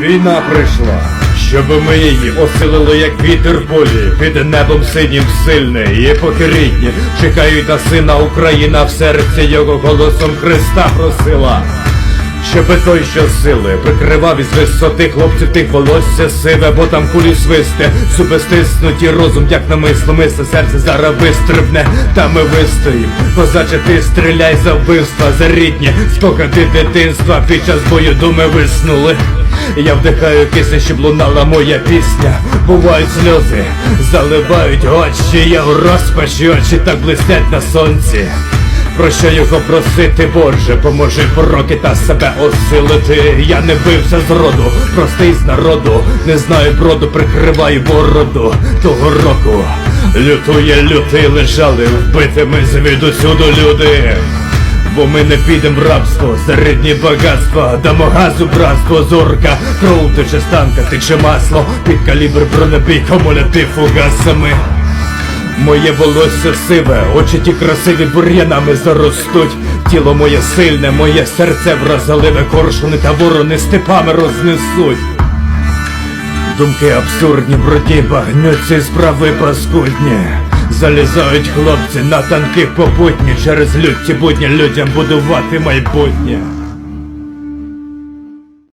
Війна прийшла, щоб ми її осилили, як вітер полі, під небом синім сильне і покоріння. Чекають на сина Україна в серці його голосом Христа просила. Щоби той, що сили прикривав із висоти хлопців тих волосся сиве, бо там кулі свисте, зуби стиснуті, розум, як намисло, мисле, серце зараз вистрибне, та ми вистоїм. Козаче, ти стріляй за вбивства, за рідні, спогади дитинства, під час бою думи виснули. Я вдихаю кисень, щоб лунала моя пісня. Бувають сльози, заливають очі, я в розпачі, очі так блистять на сонці. Про що його просити, Боже, поможи пороки та себе осилити. Я не бився з роду, простий з народу, не знаю броду, прикриваю бороду того року. Лютує лютий, лежали вбитими звідусюду люди. Бо ми не підем в рабство, середні багатства, дамо газу, братство, зорка, кров тече станка, тече масло, під калібр бронебій, комуляти фугасами. Моє волосся сиве, очі ті красиві бур'янами заростуть. Тіло моє сильне, моє серце вразаливе, коршуни та ворони степами рознесуть. Думки абсурдні, бруді, багнюці справи паскудні. Залізають хлопці на танки попутні, через люті будні людям будувати майбутнє.